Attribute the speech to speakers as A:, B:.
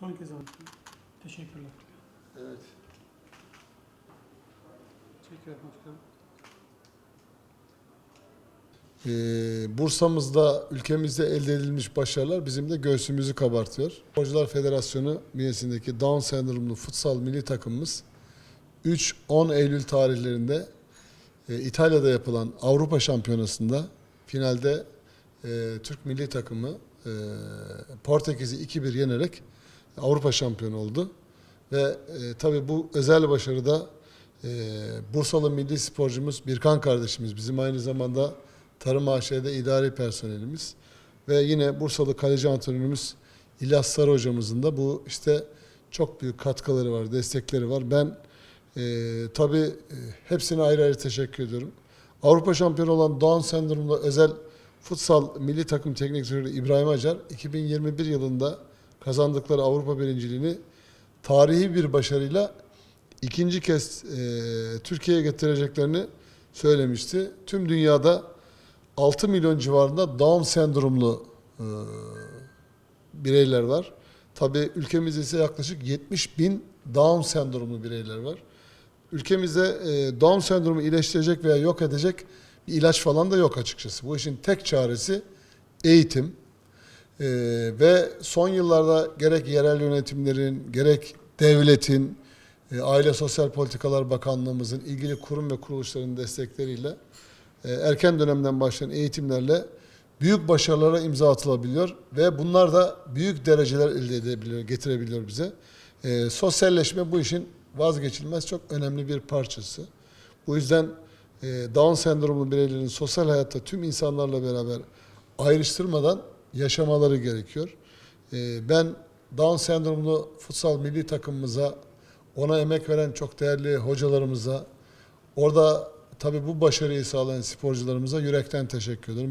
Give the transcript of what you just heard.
A: Son kez aldım. Teşekkürler.
B: Evet.
A: Teşekkürler başkanım.
B: Ee, Bursa'mızda, ülkemizde elde edilmiş başarılar bizim de göğsümüzü kabartıyor. Sporcular Federasyonu bünyesindeki Down sendromlu futsal milli takımımız 3-10 Eylül tarihlerinde e, İtalya'da yapılan Avrupa Şampiyonası'nda finalde e, Türk milli takımı e, Portekiz'i 2-1 yenerek Avrupa şampiyonu oldu. Ve e, tabii bu özel başarıda e, Bursalı milli sporcumuz Birkan kardeşimiz bizim aynı zamanda Tarım AŞ'de idari personelimiz ve yine Bursalı kaleci antrenörümüz İlyas Sarı hocamızın da bu işte çok büyük katkıları var, destekleri var. Ben e, tabii e, hepsine ayrı ayrı teşekkür ediyorum. Avrupa şampiyonu olan Down sendromlu özel futsal milli takım teknik direktörü İbrahim Acar 2021 yılında kazandıkları Avrupa birinciliğini tarihi bir başarıyla ikinci kez e, Türkiye'ye getireceklerini söylemişti. Tüm dünyada 6 milyon civarında Down sendromlu e, bireyler var. Tabii ülkemizde ise yaklaşık 70 bin Down sendromlu bireyler var. Ülkemizde e, Down sendromu iyileştirecek veya yok edecek bir ilaç falan da yok açıkçası. Bu işin tek çaresi eğitim. E, ve son yıllarda gerek yerel yönetimlerin, gerek devletin, e, Aile Sosyal Politikalar Bakanlığımızın ilgili kurum ve kuruluşların destekleriyle e, erken dönemden başlayan eğitimlerle büyük başarılara imza atılabiliyor ve bunlar da büyük dereceler elde edebiliyor, getirebiliyor bize. E, sosyalleşme bu işin vazgeçilmez çok önemli bir parçası. Bu yüzden e, Down sendromlu bireylerin sosyal hayatta tüm insanlarla beraber ayrıştırmadan yaşamaları gerekiyor. E, ben Down sendromlu futsal milli takımımıza, ona emek veren çok değerli hocalarımıza, orada tabii bu başarıyı sağlayan sporcularımıza yürekten teşekkür ederim.